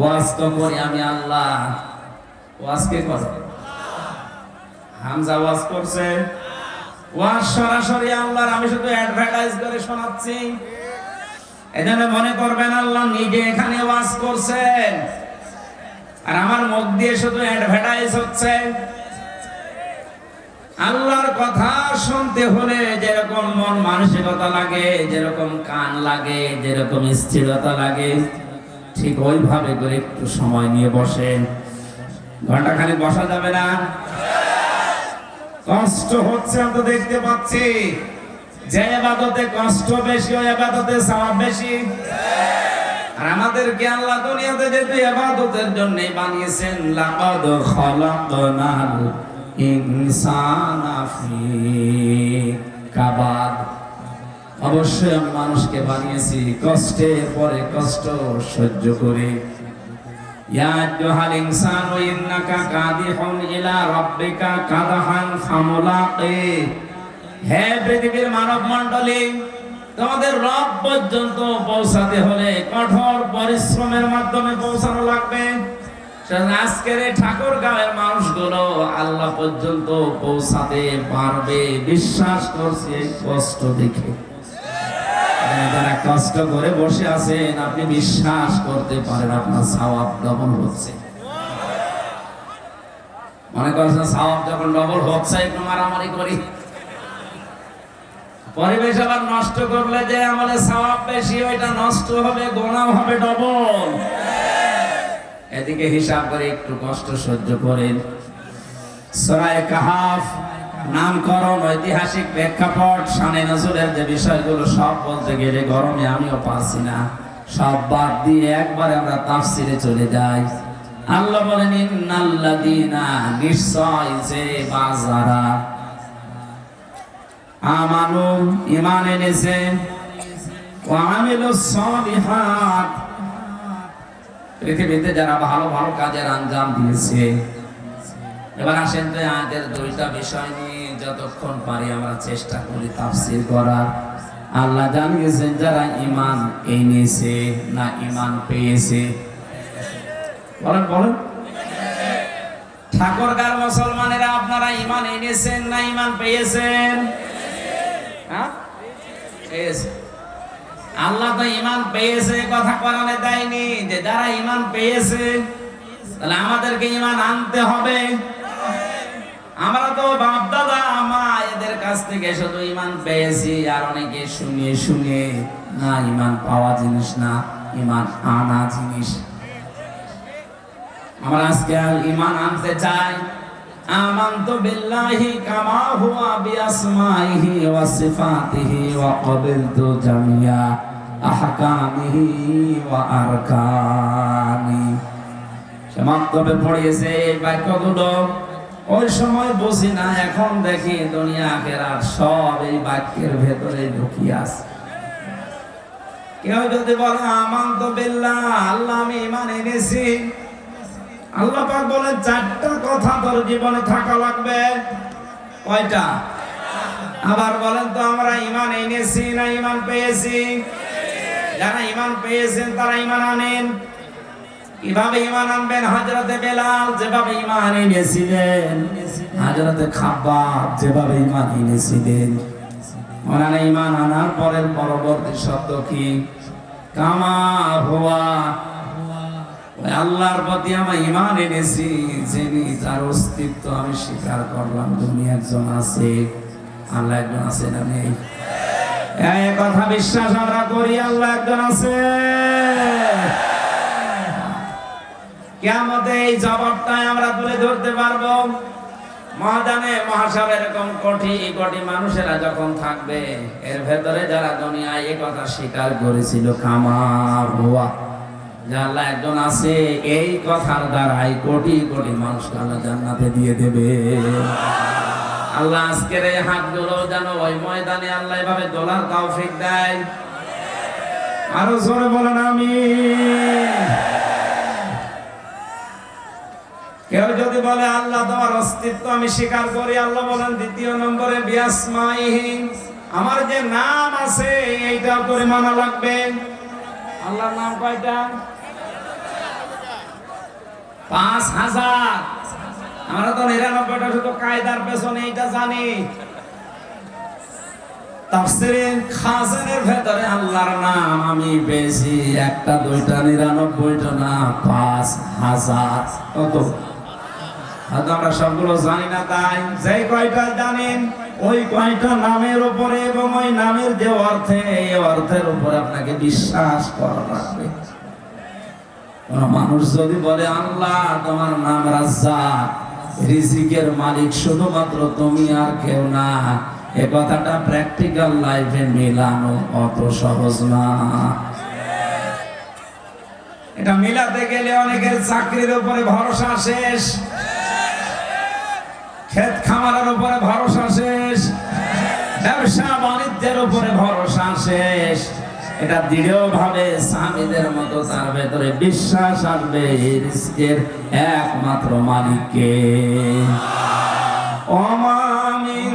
ওয়াজ তো করি আমি আল্লাহ। ওয়াজ কে করে? হামজা ওয়াজ করছে। ওয়াজ সরাসরি আল্লাহর, আমি শুধু অ্যাডভার্টাইজ করে শোনাচ্ছি। এজন্য মনে করবেন আল্লাহ নিজে এখানে ওয়াজ করছেন। আর আমার মুখ দিয়ে শুধু অ্যাডভার্টাইজ হচ্ছে। আল্লাহর কথা শুনতে হলে যেরকম মন মানসিকতা লাগে, যেরকম কান লাগে, যেরকম স্থিরতা লাগে ঠিক ওইভাবে করে একটু সময় নিয়ে বসেন। ঘণ্টা খালি বসা যাবে না? কষ্ট হচ্ছে, আমি তো দেখতে পাচ্ছি। যে এবাদতে কষ্ট বেশি, ওই এবাদতে সওয়াব বেশি। আর আমাদেরকে আল্লাহ দুনিয়াতে জন্য বানিয়েছেন, লাকাদ খালাকনাল ইনসানা ফি কাবাদ। অবশ্যই আমি মানুষকে বানিয়েছি, কষ্টের পরে কষ্ট সহ্য করে। রব পর্যন্ত পৌঁছাতে হলে কঠোর পরিশ্রমের মাধ্যমে পৌঁছানো লাগবে। আজকের ঠাকুর গাঁয়ের মানুষগুলো আল্লাহ পর্যন্ত পৌঁছাতে পারবে। বিশ্বাস করছে কষ্ট দেখে। যারা কষ্ট করে বসে আছেন, আপনি বিশ্বাস করতে পারেন আপনার সওয়াব ডবল হচ্ছে। মনে করছেন সওয়াব যখন ডবল হচ্ছে, একটু মারামারি করি। পরিবেশ আবার নষ্ট করলে যে আমাদের সওয়াব বেশি, ওইটা নষ্ট হবে, গোনাও হবে ডবল এদিকে হিসাব করে একটু কষ্ট সহ্য করেন। সরায় কাহাফ নামকরণ, ঐতিহাসিক প্রেক্ষাপট শানে নজরের যে বিষয়গুলো সব বলতে গেলে গরমে আমিও পারছি না। সব বাদ দিয়ে একবারে আমরা তাফসিরে চলে যাই। আল্লাহ বলেন, ইন্নাল্লাযীনা নিশ্চয় যে বাজারা আমানু ঈমান এনেছে পৃথিবীতে যারা ভালো ভালো কাজের আঞ্জাম দিয়েছে এবার আসেন তো আয়াতের দুইটা বিষয় নিয়ে। যতক্ষণ পারি আমরা চেষ্টা করি তাফসীর করার। আল্লাহ জানিয়েছেন, যারা ইমান এনেছে না ইমান পেয়েছে? বলেন বলেন। ঠাকুরগার মুসলমানেরা আপনারা ইমান এনেছেন না ইমান পেয়েছেন? হ্যাঁ? আল্লাহ তো ইমান পেয়েছে, কথা কোরআনে দেয়নি। যে যারা ইমান পেয়েছে, তাহলে আমাদেরকে ইমান আনতে হবে। আমরা তো বাপ দাদা মা এদের কাছ থেকে শুধু ইমান পেয়েছি, আর অনেকে শুনিয়ে শুনিয়ে, না ইমান পাওয়া জিনিস না ইমান আনা জিনিস। আমরা আজকে আর ইমান আনতে চাই। পড়িয়েছে এই বাক্যগুলো। ওই সময় বুঝি না, এখন দেখি দুনিয়া আখেরাত সব এই বাক্যের ভেতরে ঢুকিয়ে কেউ যদি বলে আমান তো বিল্লাহ, আল্লাহ আমি ইমান এনেছি। আল্লাহ পাক বলেন চারটা কথা তোর জীবনে থাকা লাগবে। কয়টা? আবার বলেন তো, আমরা ইমান এনেছি না ইমান পেয়েছি? যারা ইমান পেয়েছেন, তারা ইমান আনেন। কীভাবে ইমান আনবেন হাজরতে বেলাল, যেভাবে ইমান এনেছিলেন। হাজরতে খাব্বাব, যেভাবে ইমান এনেছিলেন। ওনারা ইমান আনার পরের পরবর্তী শব্দ কি? কামা ওই আল্লাহর প্রতি আমার ইমান এনেছি, যিনি তার অস্তিত্ব আমি স্বীকার করলাম। তুমি একজন আছে। আল্লাহ একজন আছে না নেই? কথা বিশ্বাস আমরা করি, আল্লাহ একজন আছে। কেমতে এই জবাবটাই আমরা তুলে ধরতে পারব। মহাসব এরকম কোটি কোটি মানুষেরা যখন থাকবে, এর ভেতরে যারা দুনিয়ায় এই কথা স্বীকার করেছিল কামার হুয়া একজন আছে, এই কথার দ্বারাই কোটি কোটি মানুষকে আল্লাহ জান্নাতে দিয়ে দেবে। আল্লাহ আজকের এই হাতগুলো যেন ওই ময়দানে আল্লাহ এভাবে দোলার তাও তৌফিক দেয়। আরও জোরে বলেন আমি কেউ যদি বলে, আল্লাহ, তোমার অস্তিত্ব আমি স্বীকার করি। আল্লাহ বলেন, দ্বিতীয় নম্বরে, বিয়াসমাইহি, আমার যে নাম আছে এইটা করে মানা লাগবে। আল্লাহর নাম কয়টা? পাঁচ হাজার। আমরা তো নিরানব্বইটা শুধু কায়দার পেছনে, এইটা জানি। আল্লাহর নাম আমি পেয়েছি, একটা, দুইটা, নিরানব্বইটা না, পাঁচ হাজার। কত? হয়তো আমরা সবগুলো জানি না তাই। যে কয়টা জানেন, ওই কয়টা নামের উপরে এবং ওই নামের যে অর্থে, এই অর্থের উপরে আপনাকে বিশ্বাস করা লাগবে। মানুষ যদি বলে, আল্লাহ, তোমার নাম রাজ্জাক, রিজিকের মালিক, শুধুমাত্র তুমি আর কেউ না। এ কথাটা প্র্যাকটিক্যাল লাইফে মেলানো অত সহজ না। এটা মিলাতে গেলে অনেকের চাকরির উপরে ভরসা শেষ। ক্ষেত খামারের উপরে ভরসা শেষ। ব্যবসা বাণিজ্যের উপরে ভরসা শেষ। এটা দৃঢ় ভাবে স্বামীদের মতো তার ভেতরে বিশ্বাস আসবে রিস্কের একমাত্র মালিককে। অমামিন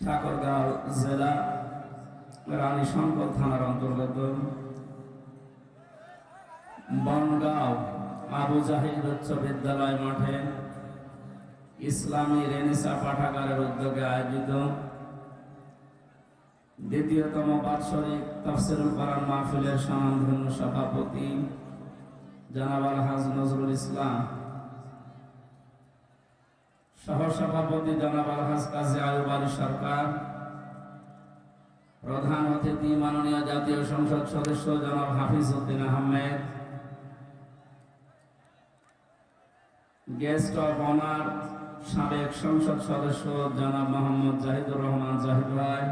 ঠাকুরগাঁও জেলা রানী শঙ্কর থানার অন্তর্গত বনগাঁও আবু জাহিদ উচ্চ বিদ্যালয় মাঠে ইসলামী রেনেসা পাঠাগারের উদ্যোগে আয়োজিত দ্বিতীয়তম বাৎসরিক তফসিরুল কোরআন মাহফিলের সমানধন্য সভাপতি জনাব আলহাজ নজরুল ইসলাম সহসভাপতি জনাব আলহাজ কাজী আয়ুব আলী সরকার, প্রধান অতিথি মাননীয় জাতীয় সংসদ সদস্য জনাব Hafiz Uddin Ahmed, guest of honour সাবেক সংসদ সদস্য জনাব মোহাম্মদ জাহিদুর রহমান জাহিদ ভাই,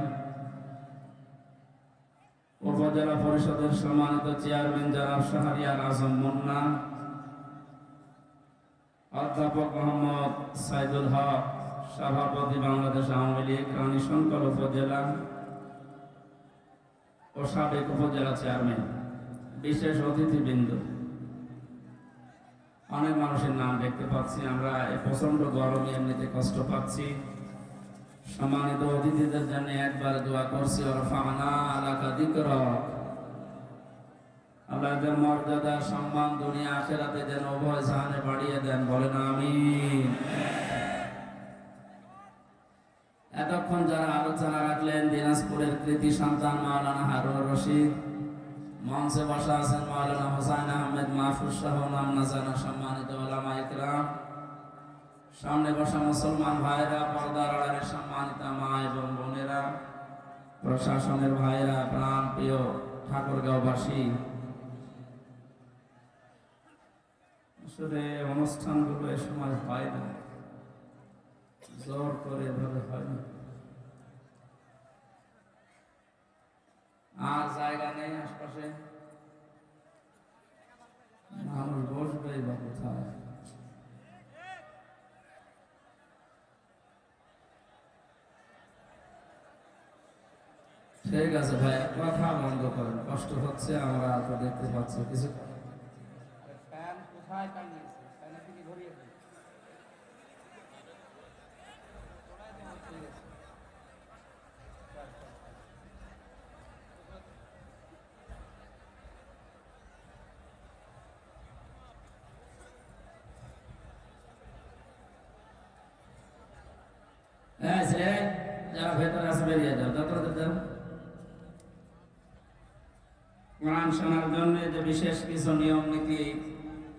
উপজেলা পরিষদের সম্মানিত চেয়ারম্যান জনাব শাহরিয়ার আজম মুন্না অধ্যাপক মোহাম্মদ সাইদুল হক, সভাপতি বাংলাদেশ আওয়ামী লীগ, রানী শঙ্কর উপজেলা ও সাবেক উপজেলা চেয়ারম্যান, বিশেষ অতিথিবৃন্দ। অনেক মানুষের নাম দেখতে পাচ্ছি আমরা, এই প্রচণ্ড গরমে এমনিতে কষ্ট পাচ্ছি। সম্মানিত অতিথিদের জন্য একবার দোয়া করছি ওরফানা আলাকা দিকর। এদের মর্যাদা, সম্মান দুনিয়া আখেরাতে যেন উভয় জাহানে বাড়িয়ে দেন। বলেন আমি এতক্ষণ যারা আলোচনা রাখলেন, দিনাজপুরের কৃতি সন্তান মাওলানা হারুন রশিদ, মঞ্চে বসা আছেন মাওলানা হোসাইন আহমেদ মাহফুজ সহ নাম জানা সম্মানিত ওলামা ইকরাম। সামনে বসা মুসলমান ভাইরা, পর্দার আড়ালে সম্মানিত মা এবং বোনেরা, প্রশাসনের ভাইরা প্রাণ প্রিয় ঠাকুরগাঁওবাসী আসলে অনুষ্ঠানগুলো এ সময় হয় না। জোর করে এভাবে হয় না। আর জায়গা নেই আশপাশে। মানুষ বসবে বা কোথায়? ঠিক আছে ভাই, কথা বন্ধ করেন। কষ্ট হচ্ছে, আমরা তো দেখতে পাচ্ছি কিছু ফ্যান কোথায় টাঙিয়েছে ফ্যানের দিকে ঘুরিয়ে দিন। হ্যাঁ ছেলে যারা ভেতরে আছে বেরিয়ে যাও যত যাও কোরআন শোনার জন্য যে বিশেষ কিছু নিয়ম নীতি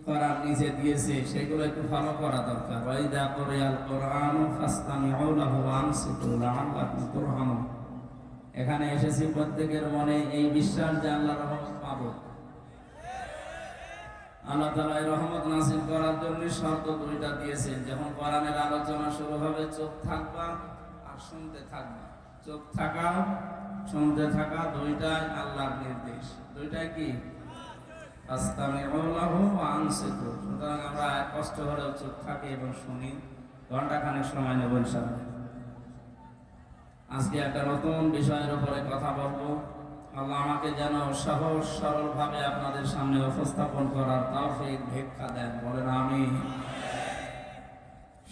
করার নিচে দিয়েছে, সেগুলো একটু ফলো করা দরকার। ওয়াইদা কোরিয়াল কোরআন ফাস্তামিউ লাহু আনসিতু লাআল্লাকুম তুরহামুন। এখানে এসেছি প্রত্যেকের মনে এই বিশ্বাস যে আল্লাহর রহমত পাবো। আল্লাহ এই রহমত নাসিল করার জন্য শর্ত দুইটা দিয়েছেন। যখন কোরআনের আলোচনা শুরু হবে চোখ থাকবা আর শুনতে থাকবা। চোখ থাকা, শুনতে থাকা দুইটাই আল্লাহর নির্দেশ। দুইটাই কি? সুতরাং আমরা কষ্ট হলেও চুপ থাকি এবং শুনি। ঘন্টাখানেক সময় নেব ইনশাআল্লাহ। আজকে একটা নতুন বিষয়ের উপরে কথা বলব। আল্লাহ আমাকে যেন সহজ সরল ভাবে আপনাদের সামনে উপস্থাপন করার তৌফিক, ভিক্ষা দেন। বলেন আমি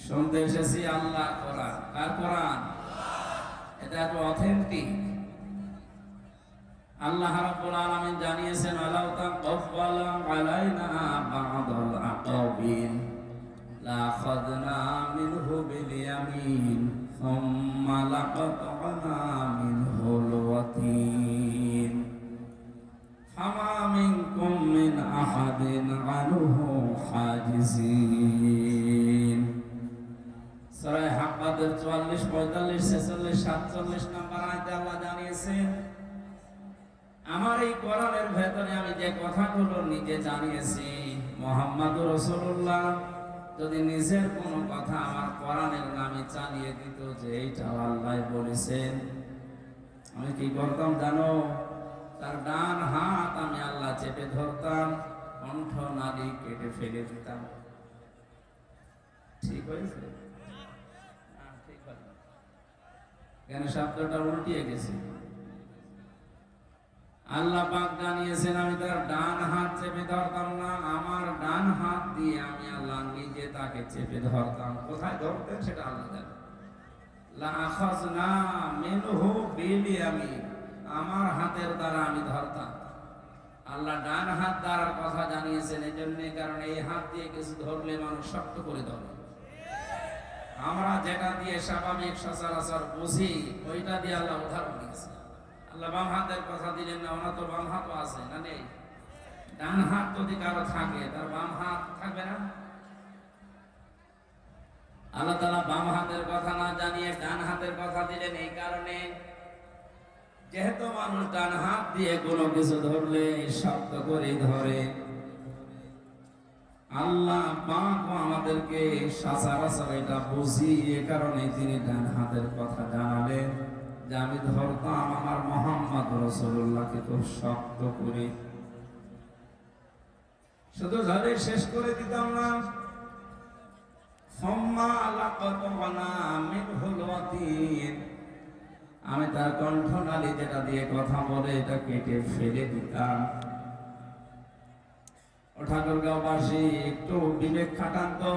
শুনতে এসেছি আল্লাহ কোরআন। কার কোরআন? এটা এত অথেন্টিক আল্লাহ রাব্বুল আলামিন জানিয়েছেন, আলাউ তাকাব্বালা আলাইনা বা'দাল আকাবিন, লা খাদনা মিনহু বিল ইয়ামিন সুম্মা লাকাতনা মিনহুল ওয়াতিন। ফামা মিনকুম মিন আহাদিন আনহু হাজিজিন। সূরা হাক্কাদের 44 45 46 47 নম্বর আয়াতে আল্লাহ জানিয়েছেন আমার এই কোরআনের ভেতরে আমি যে কথাগুলো নিজে জানিয়েছি মোহাম্মদ রসুল্লাহ যদি নিজের কোনো কথা আমার কোরআনের নামে চালিয়ে দিত যে এইটা আল্লাহ বলেছেন, আমি কি করতাম জানো? তার ডান হাত আমি আল্লাহ চেপে ধরতাম, কণ্ঠ নারী কেটে ফেলে দিতাম। ঠিক হয়েছে। কেন শব্দটা উল্টিয়ে গেছে? আল্লাহ পাক জানিয়েছেন, আমি তার ডান হাত চেপে ধরতাম না, আমার ডান হাত দিয়ে আমি আল্লাহ নিজে তাকে চেপে ধরতাম। কোথায় ধরতেন সেটা আল্লাহ জানে। আমার হাতের দ্বারা আমি ধরতাম। আল্লাহ ডান হাত দ্বারার কথা জানিয়েছেন এই জন্য কারণ এই হাত দিয়ে কিছু ধরলে মানুষ শক্ত করে ধরে। আমরা যেটা দিয়ে স্বাভাবিক সচরাচর বুঝি, ওইটা দিয়ে আল্লাহ উদাহরণ দিয়েছে আল্লাহ বাম হাতের কথা দিলেন না তো বাম হাতও আছে, না নেই? ডান হাত যদি কারও থাকে, তার বাম হাত থাকবে না? আল্লাহ তালা বাম হাতের কথা না জানিয়ে ডান হাতের কথা দিলেন এই কারণে। যেহেতু মানুষ ডান হাত দিয়ে কোনো কিছু ধরলে শব্দ করে ধরে। আল্লাহ আমাদেরকে সচরাচর এটা বুঝি এ কারণে তিনি ডান হাতের কথা জানালেন। যে আমি ধরতাম আমার মোহাম্মদ রসুল্লাহকে খুব শক্ত করে। শুধু ধরে শেষ করে দিতাম না। আমি তার কণ্ঠনালী যেটা দিয়ে কথা বলে এটা কেটে ফেলে দিতাম। ও ঠাকুরগাঁওবাসী, একটু বিবেক খাটান তো।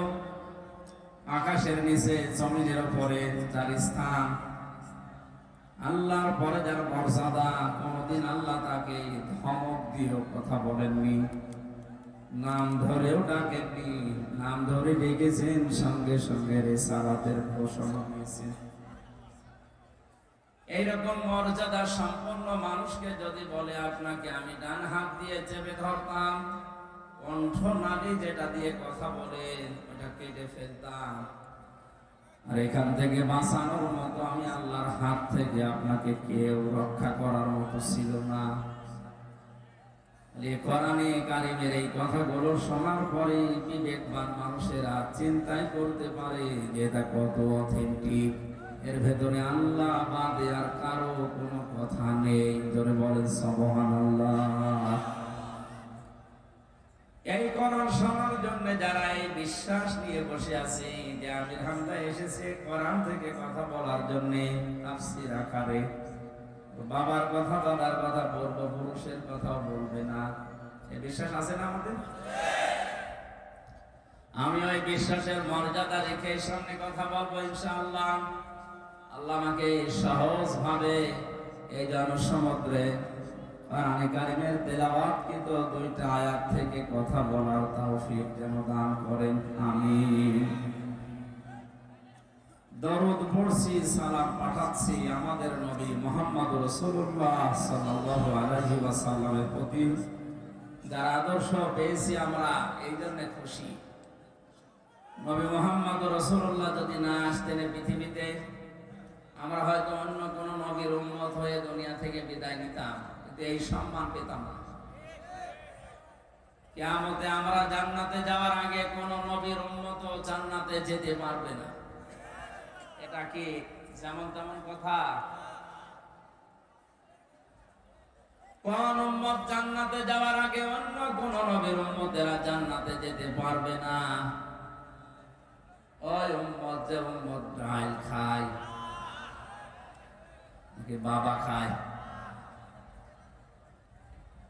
আকাশের নিচে জমিনের উপরে যার স্থান। আল্লাহর পরে যার মর্যাদা কোনদিন আল্লাহ তাকে ধমক দিয়েও কথা বলেননি। নাম ধরেও ডাকেননি। নাম ধরে ডেকেছেন, সঙ্গে সঙ্গে রেসারাতের ঘোষণা দিয়েছেন। এইরকম মর্যাদা সম্পন্ন মানুষকে যদি বলে, আপনাকে আমি ডান হাত দিয়ে চেপে ধরতাম, কণ্ঠ নালী যেটা দিয়ে কথা বলে, ওটা কেটে ফেলতাম। আর এখান থেকে বাঁচানোর মতো আমি আল্লাহর হাত থেকে আপনাকে কেউ রক্ষা করার মতো ছিল না। কারিমের এই কথাগুলো শোনার পরে বিবেকবান মানুষেরা চিন্তাই করতে পারে যে এটা কত অথেন্টিক এর ভেতরে আল্লাহ বাদে আর কারও কোনো কথা নেই। ধরে বলেন সবহান এই কোরআন শোনার জন্য যারা এই বিশ্বাস নিয়ে বসে আছে, যে আমির হামদা এসেছে কোরআন থেকে কথা বলার জন্য তাফসির আকারে বাবার কথা, দাদার কথা বলব, পুরুষের কথাও বলবে না। এই বিশ্বাস আছে না আমাদের? আমি ওই বিশ্বাসের মর্যাদা রেখে সামনে কথা বলব ইনশাআল্লাহ। আল্লাহ আমাকে সহজ ভাবে এই জনসমুদ্রে কোরআনে কারিমের তেলাওয়াত কিন্তু দুইটা আয়াত থেকে কথা বলার তৌফিক যেন দান করেন, আমিন। দরুদ পড়ছি, সালাম পাঠাচ্ছি আমাদের নবী মোহাম্মদ রসুল্লাহ সাল্লাল্লাহু আলাইহি ওয়াসাল্লামের প্রতি। যার আদর্শ পেয়েছি আমরা, এই জন্য খুশি। নবী মোহাম্মদ রসুল্লাহ যদি না আসতেন পৃথিবীতে, আমরা হয়তো অন্য কোনো নবীর উম্মত হয়ে দুনিয়া থেকে বিদায় নিতাম। এই সম্মান পেতাম না। কিয়ামতে আমরা জান্নাতে যাওয়ার আগে কোন নবীর উম্মত জান্নাতে যেতে পারবে না। এটা কি যেমন তেমন কথা? কোন উম্মত জান্নাতে যাওয়ার আগে অন্য কোন নবীর উম্মতেরা জান্নাতে যেতে পারবে না। ওই উম্মত যে উম্মত ডাল খায় বাবা খায়?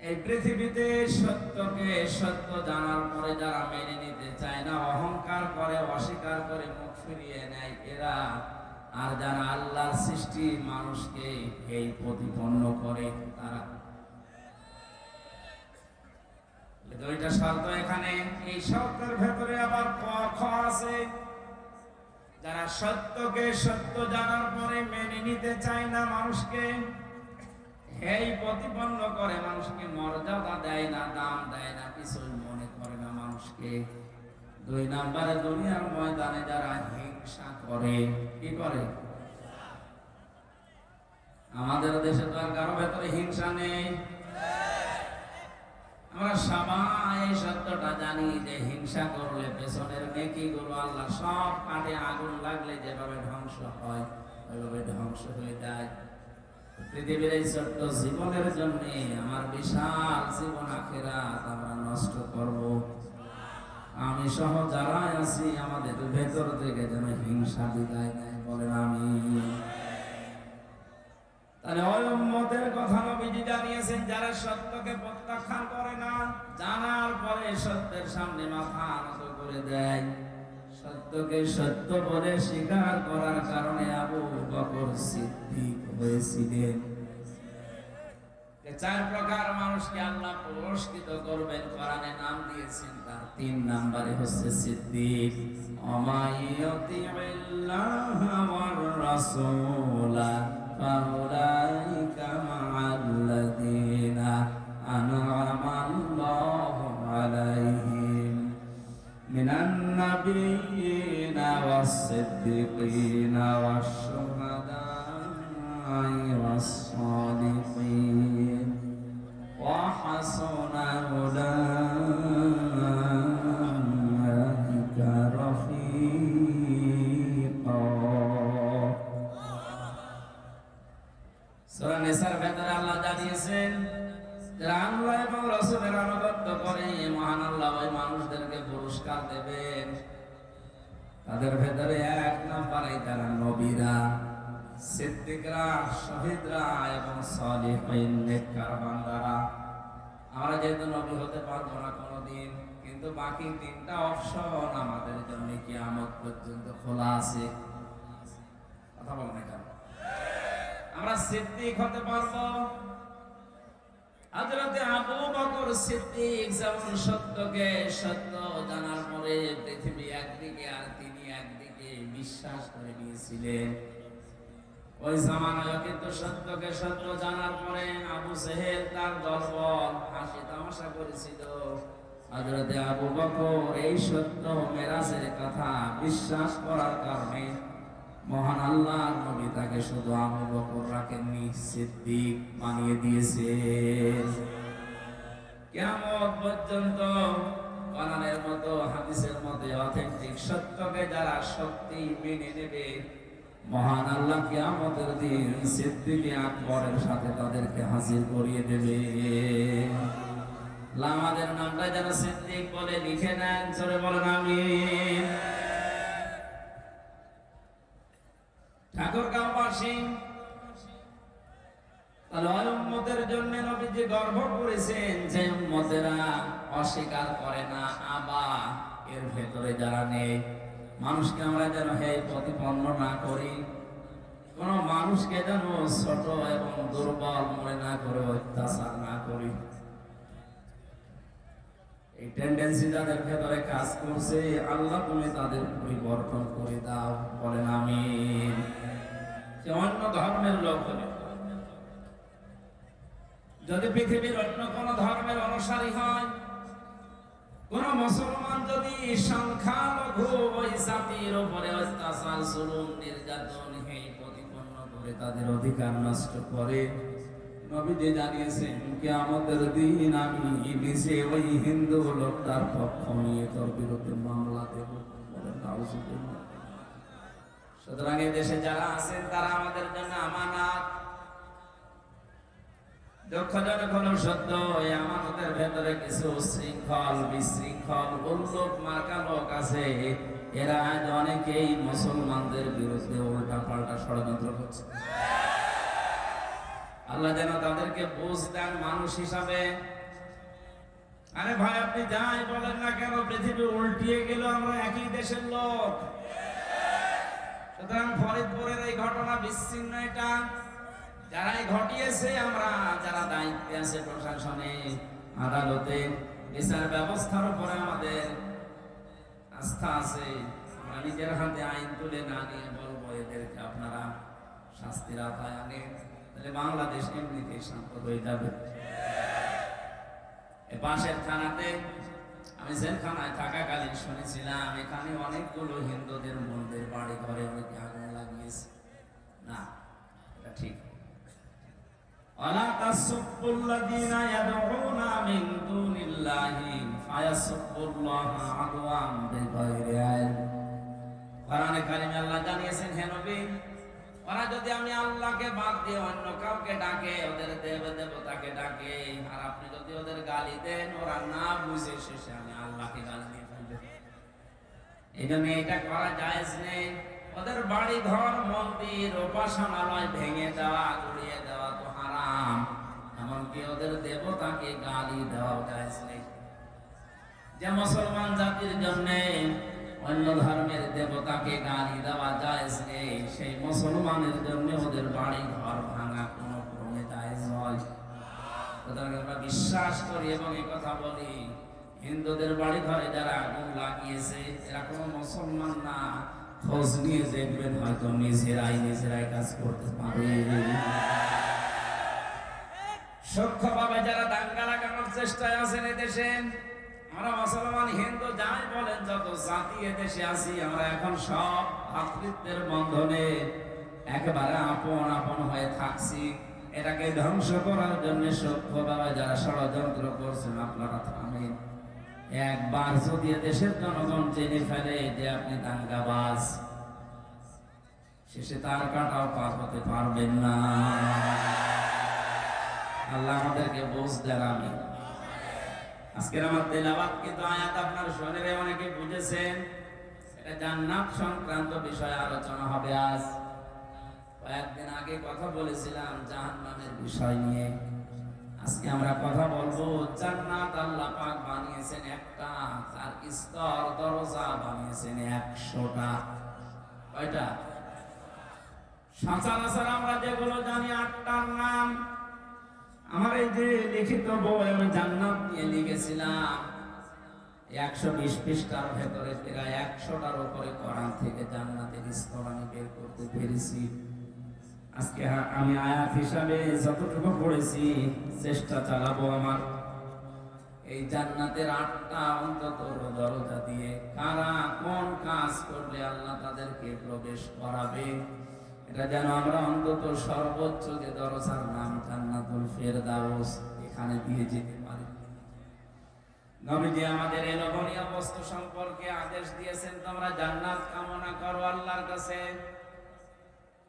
এই পৃথিবীতে সত্যকে সত্য জানার পরে যারা মেনে নিতে চায় না, অহংকার করে, অস্বীকার করে মুখ ফিরিয়ে নেয় এরা। আর যারা আল্লাহর সৃষ্টি মানুষকে এই প্রতিপন্ন করে, তারা। দুইটা শর্ত এখানে। এই শর্তের ভেতরে আবার খ আছে। যারা সত্যকে সত্য জানার পরে মেনে নিতে চায় না মানুষকে এই প্রতিপন্ন করে মানুষকে, মর্যাদা দেয় না, দাম দেয় না কিছু মনে করে না মানুষকে। দুই নাম্বারে দুনিয়ার ময়দানে যারা হিংসা করে, কি করে? আমাদের দেশে তো আর কারও ভেতরে হিংসা নেই। আমরা সবাই সত্যটা জানি যে হিংসা করলে পেছনের নেকি গুলো আল্লাহ সব কাটে আগুন লাগলে যেভাবে ধ্বংস হয়, ওইভাবে ধ্বংস হয়ে যায়। পৃথিবীর এই ছোট্ট জীবনের জন্য আমার বিশাল জীবন আখেরাত আমরা নষ্ট করব। আমি সহ যারা আছি, আমাদের ভেতর থেকে যেন হিংসা বিদায় নেয়, বলেন আমি সত্যকে প্রত্যাখ্যান করে না, জানার পরে সত্যের সামনে মাথা নত করে দেয়। সত্যকে সত্য বলে স্বীকার করার কারণে আবু বকর সিদ্দিক হয়েছিলেন চার প্রকার মানুষকে আল্লাহ পুরস্কৃত করবেন, কোরআনে নাম দিয়েছেন, তার তিন নাম্বারে হচ্ছে সিদ্দিক। অমাইয়তি আল্লাহ আমার রাসূলা। কিন্তু বাকি তিনটা অপশন আমাদের জন্য কিয়ামত পর্যন্ত খোলা আছে। কথা বল না কেন? আমরা সিদ্দিক হতে পারব। আবু তিনি একদিকে বিশ্বাস করে ওই কিন্তু সত্যকে সত্য জানার পরে আবু সেহেল তার দলবল হাসি তামাশা করেছিল। আবু বকর এই সত্য মেরাজের কথা বিশ্বাস করার কারণে মহান আল্লাহ নবী তাকে শুধু আবু বকর রাখেননি, সিদ্দিক বানিয়ে দিয়েছে কিয়ামত পর্যন্ত মতো, হাদিসের মতো অথেন্টিক সত্যকে যারা সত্যি মেনে নেবে, মহান আল্লাহ কিয়ামতের দিন সিদ্দিকে আকবরের সাথে তাদেরকে হাজির করিয়ে দেবে। আমাদের নামটা যেন সিদ্দিক বলে, লিখে নেন, জোরে বলেন, আমিন। ঠাকুর গাঁওবাসী এর ভেতরে যারা নেই আমরা যেন হে প্রতিপন্ন না করি যেন এবং দুর্বল মনে না করে, অত্যাচার না করি। এই টেন্ডেন্সি যাদের ভেতরে কাজ করছে, আল্লাহ তুমি তাদের পরিবর্তন করে দাও, বলেন আমি সে অন্য ধর্মের লোক যদি পৃথিবীর অন্য কোন ধর্মের অনুসারী হয়, কোন মুসলমান যদি সংখ্যালঘু নির্যাতন হে প্রতিপন্ন করে তাদের অধিকার নষ্ট করে নবীজি জানিয়েছেন কি আমাদের দিন আমি নিজে ওই হিন্দু লোকটার পক্ষ নিয়ে তোর বিরুদ্ধে মামলা দেব। সুতরাং দেশে যারা আছেন, তারা আমাদের জন্য আমানাত। দুঃখজনক হলো সত্য, এই আমাদের ভেতরে কিছু শৃঙ্খল, বিশৃঙ্খল উল্লোক মার্কা লোক আছে। এরা আজ অনেকেই মুসলমানদের বিরুদ্ধে উল্টা পাল্টা ষড়যন্ত্র করছে। আল্লাহ যেন তাদেরকে বুঝ দেন মানুষ হিসাবে। আরে ভাই, আপনি যাই বলেন না কেন, পৃথিবী উল্টিয়ে গেল, আমরা একই দেশের লোক। সুতরাং ফরিদপুরের এই ঘটনা বিচ্ছিন্ন এটা। যারাই ঘটিয়েছে, আমরা যারা দায়িত্বে আছে প্রশাসনে, আদালতে, বিচার ব্যবস্থার উপরে আমাদের আস্থা আছে, আমরা নিজের হাতে আইন তুলে না নিয়ে বলব, এদেরকে আপনারা শাস্তির আওতায় আনেন। তাহলে বাংলাদেশ এমনিতেই শান্ত হয়ে যাবে। পাশের থানাতে আমি জেলখানায় থাকাকালীন শুনেছিলাম, এখানে অনেকগুলো হিন্দুদের মন্দির বাড়ি ঘরে অনেকে আগুন লাগিয়েছে। না, এটা ঠিক। জানিয়েছেন, হে ওরা যদি আমি আল্লাহকে বাদ দিয়ে অন্য কাউকে ডাকে, ওদের দেব দেবতাকে ডাকে, আর আপনি যদি ওদের গালি দেন, ওরা না বুঝে শেষে আমি আল্লাহকে গালি দিয়ে ফেলবে। এই জন্য এটা করা জায়েজ নেই। ওদের বাড়ি ঘর, মন্দির, উপাসনালয় ভেঙে দেওয়া গুড়িয়ে দেওয়া তো হারাম। এমনকি ওদের দেবতাকে গালি দেওয়া যায় নেই। যে মুসলমান জাতির জন্য অন্য ধর্মের দেবতাকে গালি দেওয়া নেই সেই মুসলমানের জন্য ওদের বাড়ি ঘর ভাঙা কোনো ক্রমে আমরা বিশ্বাস করি এবং এই কথা বলি, হিন্দুদের বাড়ি ঘরে যারা আগুন লাগিয়েছে, এরা কোনো মুসলমান না। খোঁজ নিয়ে দেখবেন হয়তো নিজেরাই নিজেরাই কাজ করতে পারে সূক্ষ্মভাবে যারা দাঙ্গা লাগানোর চেষ্টায় আছেন এদেশে আমরা মুসলমান, হিন্দু যাই বলেন, যত জাতি এদেশে আছি, আমরা এখন সব ভাতৃত্বের বন্ধনে একেবারে আপন আপন হয়ে থাকছি। এটাকে ধ্বংস করার জন্য সূক্ষ্মভাবে যারা ষড়যন্ত্র করছেন, আপনারা থামেন। একবার যদি দেশের জনগণ জেনে ফেলে যে আপনি দাঙ্গাবাজ, শেষে তার কাটাও পার হতে পারবেন না। আল্লাহ আমাদেরকে বোঝ দেন আমি আজকের আমার তেলাবাদ কিন্তু আয়াত আপনার শরীরে অনেকে বুঝেছেন। এটা জান্নাত সংক্রান্ত বিষয়ে আলোচনা হবে আজ। কয়েকদিন আগে কথা বলেছিলাম জাহান্নামের বিষয় নিয়ে। আজকে আমরা কথা বলব, জান্নাত আল্লাহ পাক বানিয়েছেন একটা, তার স্তর, দরজা বানিয়েছেন একশোটা। কয়টা? সচরাচর আমরা যেগুলো জানি আটটার নাম। আমার এই যে লিখিত বই আমি জান্নাত নিয়ে লিখেছিলাম, একশো বিশ পৃষ্ঠার ভেতরে প্রায় একশোটার উপরে কোরআন থেকে জান্নাতের স্তর আমি বের করতে পেরেছি। আজকে আমি আয়াত হিসাবে যতটুকু পড়েছি, চেষ্টা চালাবো আমার। এই জান্নাতের আটটা অন্তত দরজা দিয়ে কারা কোন কাজ করলে আল্লাহ তাদেরকে প্রবেশ করাবে? এটা যেন আমরা অন্তত সর্বোচ্চ যে দরজার নাম জান্নাতুল ফেরদাউস এখানে দিয়ে যেতে পারি। নবীজি আমাদের এই বস্তু সম্পর্কে আদেশ দিয়েছেন, তোমরা জান্নাত কামনা করো আল্লাহর কাছে।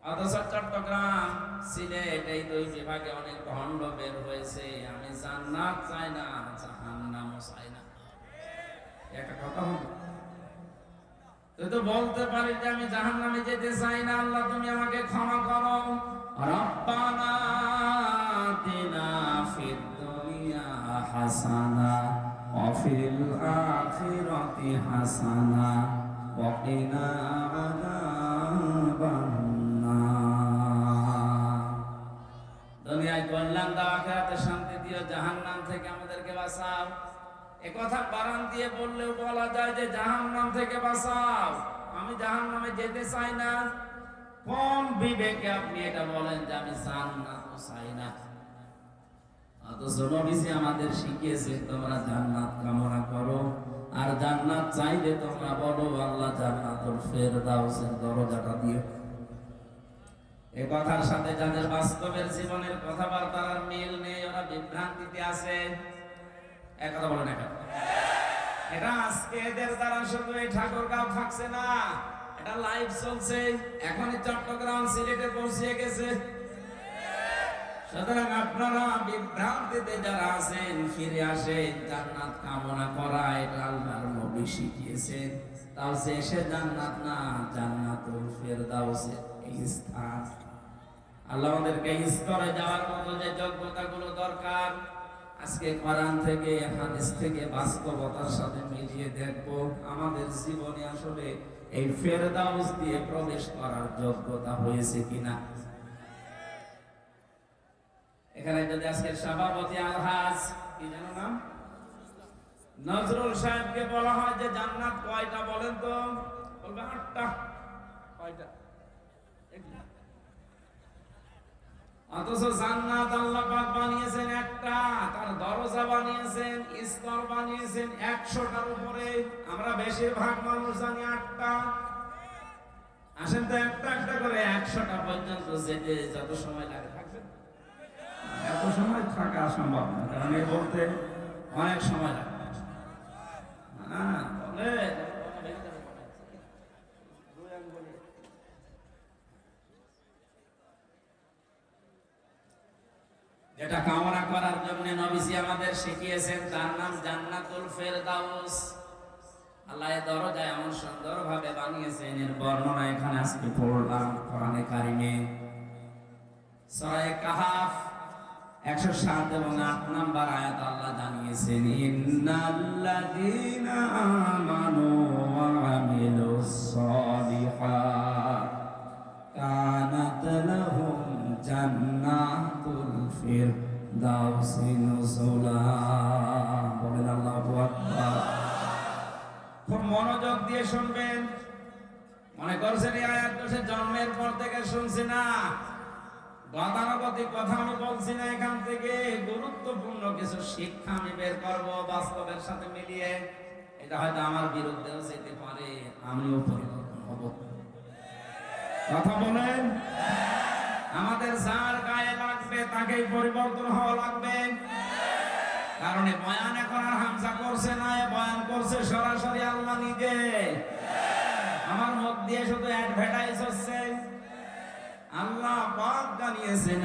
অথচ চট্টগ্রাম, সিলেট এই দুই বিভাগে অনেক ভণ্ড বের হয়েছে। আমি জান্নাত চাই না, জাহান্নামও চাই না। একটা কথা হবে তুই তো বলতে পারিস যে আমি জাহান্নামে যেতে চাই না। আল্লাহ, তুমি আমাকে ক্ষমা করো। রব্বানা আতিনা ফিদ দুনিয়া হাসানা ওয়া ফিল আখিরাতি হাসানা ওয়া কিনা দুনিয়ায় কল্যাণ দাও, আখিরাতে শান্তি দিও, জাহান্নাম থেকে আমাদেরকে বাঁচাও। কথা বারান দিয়ে বললেও বলা যায় যে জাহান্নাম থেকে বাঁচাও। আমি জাহান্নামে যেতে চাই না। বিবেকে আপনি এটা বলেন যে আমি চাই না? আমাদের শিখিয়েছে, তোমরা জান্নাত কামনা করো। আর জান্নাত চাইলে তোমরা বলো, আল্লাহ জান্নাতুল ফেরদাউসের দরজাটা দিও। এ কথার সাথে যাদের বাস্তবের জীবনের কথাবার্তার মিল নেই, ওরা বিভ্রান্তিতে আছে। এক বলেন এখন এটা আজকে এদের দ্বারা শুধু এই ঠাকুরগাঁও থাকছে না, এটা লাইভ চলছে। এখনই চট্টগ্রাম সিলেটে পৌঁছে গেছে। সুতরাং আপনারা বিভ্রান্তিতে যারা আছেন, ফিরে আসেন, জান্নাত কামনা করা, এটা আল্লাহর নবী শিখিয়েছেন। তাও এসে জান্নাত না, জান্নাতুল ফেরদাউসের এই স্থান। আল্লাহ আমাদেরকে স্তরে যাওয়ার মতো যে যোগ্যতাগুলো দরকার আজকে কোরআন থেকে, হাদিস থেকে বাস্তবতার সাথে মিলিয়ে দেখব আমাদের জীবনে আসলে এই ফেরদাউস দিয়ে প্রবেশ করার যোগ্যতা হয়েছে কিনা। এখানে যদি আজকে সভাপতি আলহাজ, কি জানো নাম? নজরুল সাহেবকে বলা হয় যে জান্নাত কয়টা বলেন তো? বলবে আটটা। কয়টা? অথচ জান্নাত আল্লাহ পাক বানিয়েছেন একটা, তার দরজা বানিয়েছেন, স্তর বানিয়েছেন একশোটার উপরে। আমরা বেশিরভাগ মানুষ জানি আটটা। আসেন তো একটা একটা করে একশোটা পর্যন্ত যেতে যত সময় লাগে থাকবেন এত সময় থাকা সম্ভব না, কারণ বলতে অনেক সময় লাগে হ্যাঁ বলে যেটা কামনা করার জন্য নবীজি আমাদের শিখিয়েছেন, তার নাম জান্নাতুল ফেরদাউস। আল্লাহ দরজা এমন বানিয়েছেন, এর বর্ণনা এখানে আজকে পড়লাম কোরআনে কারিমে। কাহাফ 107 এবং আট নাম্বার আয়াত আল্লাহ জানিয়েছেন, ইন্নাল্লাযীনা দিয়ে শুনবেন। মনে করছেন এই আয়াত জন্মের পর থেকে শুনছি না। গতানুগতিক কথা আমি বলছি না এখান থেকে। গুরুত্বপূর্ণ কিছু শিক্ষা আমি বের করব বাস্তবের সাথে মিলিয়ে। এটা হয়তো আমার বিরুদ্ধেও যেতে পারে, আমিও পরিবর্তন হব। কথা বলেন? আমাদের যার গায়ে লাগবে, তাকেই পরিবর্তন হওয়া লাগবে। কারণ বয়ান এখন আর হামসা করছে না, এ বয়ান করছে সরাসরি আল্লাহ নিজে। আমার মুখ দিয়ে শুধু অ্যাডভার্টাইজ হচ্ছে। আল্লাহ পাক জানিয়েছেন